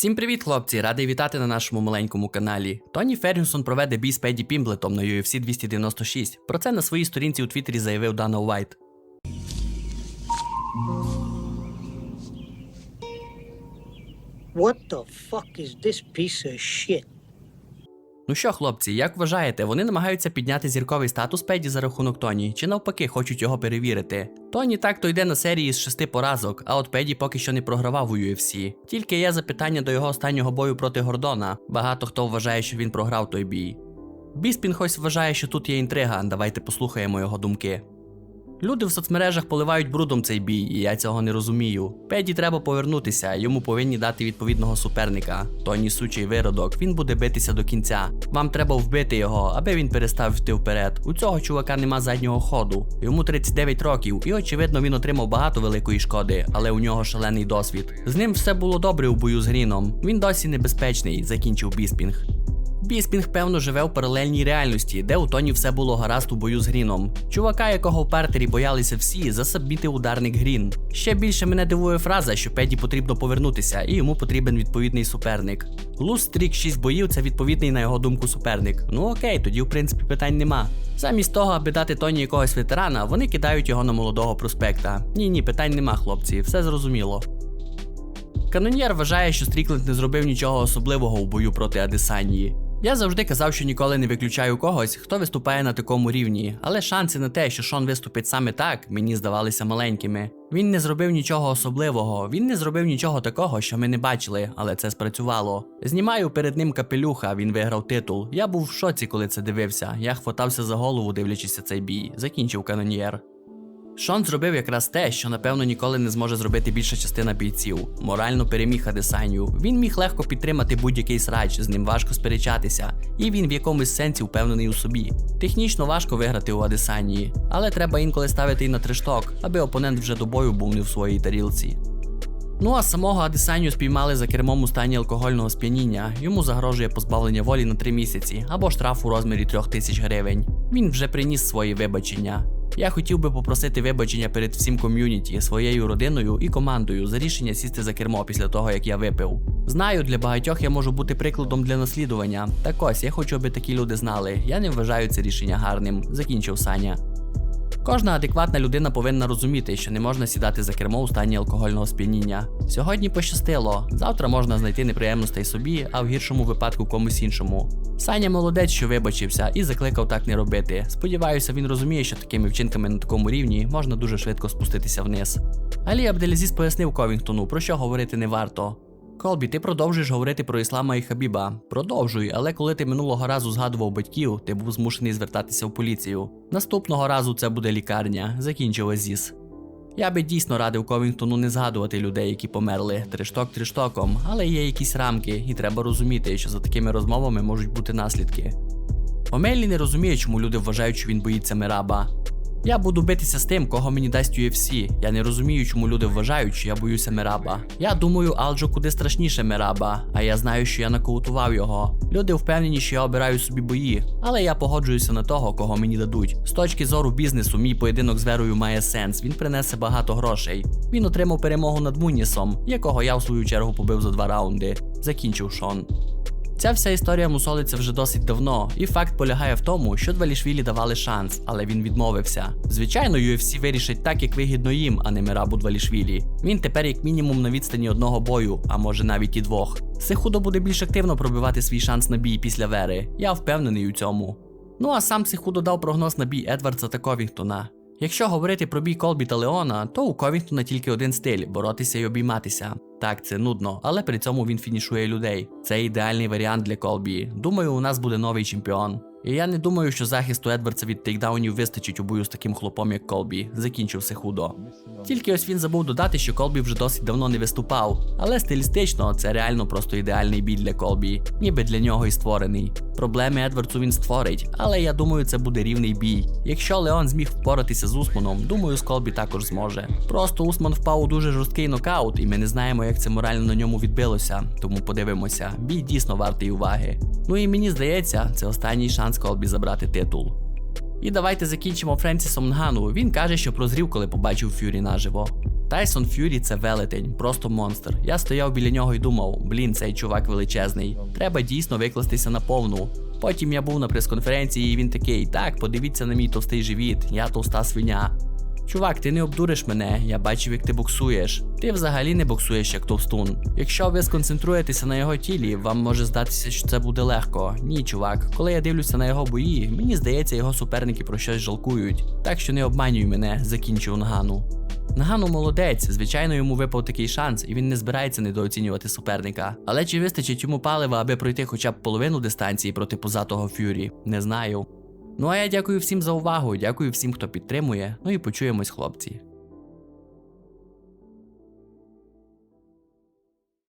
Всім привіт, хлопці! Радий вітати на нашому маленькому каналі. Тоні Фергюсон проведе бій з Педі Пімблетом на UFC 296. Про це на своїй сторінці у Твіттері заявив Дана Уайт. What the fuck is this piece of shit? Ну що, хлопці, як вважаєте, вони намагаються підняти зірковий статус Педі за рахунок Тоні, чи навпаки хочуть його перевірити? Тоні так то йде на серії з шести поразок, а от Педі поки що не програвав у UFC. Тільки є запитання до його останнього бою проти Гордона. Багато хто вважає, що він програв той бій. Біспін хось вважає, що тут є інтрига. Давайте послухаємо його думки. Люди в соцмережах поливають брудом цей бій, і я цього не розумію. Педі треба повернутися, йому повинні дати відповідного суперника. Тоні сучий виродок, він буде битися до кінця. Вам треба вбити його, аби він перестав йти вперед. У цього чувака нема заднього ходу. Йому 39 років, і очевидно він отримав багато великої шкоди, але у нього шалений досвід. З ним все було добре у бою з Гріном. Він досі небезпечний, закінчив Біспінг. Біспінг, певно, живе в паралельній реальності, де у Тоні все було гаразд у бою з Гріном. Чувака, якого в партері боялися всі, засабітив ударник Грін. Ще більше мене дивує фраза, що Педі потрібно повернутися, і йому потрібен відповідний суперник. Луз стрік 6 боїв це відповідний на його думку суперник. Ну окей, тоді в принципі питань нема. Замість того, аби дати Тоні якогось ветерана, вони кидають його на молодого проспекта. Ні, ні, питань нема, хлопці, все зрозуміло. Каноньєр вважає, що Стрікленд не зробив нічого особливого у бою проти Адесанії. Я завжди казав, що ніколи не виключаю когось, хто виступає на такому рівні, але шанси на те, що Шон виступить саме так, мені здавалися маленькими. Він не зробив нічого особливого, він не зробив нічого такого, що ми не бачили, але це спрацювало. Знімаю перед ним капелюха, він виграв титул. Я був в шоці, коли це дивився. Я хватався за голову, дивлячись цей бій. Закінчив каноньєр. Шон зробив якраз те, що напевно ніколи не зможе зробити більша частина бійців. Морально переміг Адесанію. Він міг легко підтримати будь-який срач, з ним важко сперечатися, і він в якомусь сенсі впевнений у собі. Технічно важко виграти у Адесанії, але треба інколи ставити і на трешток, аби опонент вже до бою був не в своїй тарілці. Ну а самого Адесанію спіймали за кермом у стані алкогольного сп'яніння. Йому загрожує позбавлення волі на 3 місяці або штраф у розмірі 3000 тисяч гривень. Він вже приніс свої вибачення. Я хотів би попросити вибачення перед всім ком'юніті, своєю родиною і командою за рішення сісти за кермо після того, як я випив. Знаю, для багатьох я можу бути прикладом для наслідування. Так ось я хочу, аби такі люди знали. Я не вважаю це рішення гарним. Закінчив Саня. Кожна адекватна людина повинна розуміти, що не можна сідати за кермо у стані алкогольного сп'яніння. Сьогодні пощастило, завтра можна знайти неприємностей собі, а в гіршому випадку комусь іншому. Саня молодець, що вибачився, і закликав так не робити. Сподіваюся, він розуміє, що такими вчинками на такому рівні можна дуже швидко спуститися вниз. Алі Абделязіс пояснив Ковінгтону, про що говорити не варто. Колбі, ти продовжуєш говорити про іслама і Хабіба. Продовжуй, але коли ти минулого разу згадував батьків, ти був змушений звертатися в поліцію. Наступного разу це буде лікарня, закінчив Азіс. Я би дійсно радив Ковінгтону не згадувати людей, які померли тришток триштоком, але є якісь рамки, і треба розуміти, що за такими розмовами можуть бути наслідки. Омелі не розуміє, чому люди вважають, що він боїться Мираба. Я буду битися з тим, кого мені дасть UFC. Я не розумію, чому люди вважають, що я боюся Мираба. Я думаю, Алджо куди страшніше Мираба, а я знаю, що я нокаутував його. Люди впевнені, що я обираю собі бої, але я погоджуюся на того, кого мені дадуть. З точки зору бізнесу, мій поєдинок з Верою має сенс. Він принесе багато грошей. Він отримав перемогу над Мунісом, якого я в свою чергу побив за два раунди. Закінчив Шон. Ця вся історія мусолиться вже досить давно, і факт полягає в тому, що Двалішвілі давали шанс, але він відмовився. Звичайно, UFC вирішить так, як вигідно їм, а не Мирабу Двалішвілі. Він тепер як мінімум на відстані одного бою, а може навіть і двох. Сихудо буде більш активно пробивати свій шанс на бій після Вери. Я впевнений у цьому. Ну а сам Сихудо дав прогноз на бій Едвардса та Ковінгтона. Якщо говорити про бій Колбі та Леона, то у Ковінгтона тільки один стиль боротися і обійматися. Так, це нудно, але при цьому він фінішує людей. Це ідеальний варіант для Колбі. Думаю, у нас буде новий чемпіон. І я не думаю, що захисту Едвардса від тейкдаунів вистачить у бою з таким хлопом, як Колбі. Закінчив Сихудо. Тільки ось він забув додати, що Колбі вже досить давно не виступав, але стилістично це реально просто ідеальний бій для Колбі, ніби для нього і створений. Проблеми Едвардсу він створить, але я думаю, це буде рівний бій. Якщо Леон зміг впоратися з Усманом, думаю, з Колбі також зможе. Просто Усман впав у дуже жорсткий нокаут, і ми не знаємо, як це морально на ньому відбилося. Тому подивимося, бій дійсно вартий уваги. Ну і мені здається, це останній шанс Колбі забрати титул. І давайте закінчимо Френсісом Нгану. Він каже, що прозрів, коли побачив Фюрі наживо. Тайсон Ф'юрі це велетень, просто монстр. Я стояв біля нього і думав, блін, цей чувак величезний. Треба дійсно викластися на повну. Потім я був на прес-конференції, і він такий: так, подивіться на мій товстий живіт, я товста свиня. Чувак, ти не обдуриш мене, я бачив, як ти боксуєш. Ти взагалі не боксуєш як товстун. Якщо ви сконцентруєтеся на його тілі, вам може здатися, що це буде легко. Ні, чувак, коли я дивлюся на його бої, мені здається, його суперники про щось жалкують. Так що не обманюй мене, закінчив Нагану. Нагану молодець, звичайно, йому випав такий шанс, і він не збирається недооцінювати суперника. Але чи вистачить йому палива, аби пройти хоча б половину дистанції проти позатого Фюрі? Не знаю. Ну а я дякую всім за увагу, дякую всім, хто підтримує. Ну і почуємось, хлопці.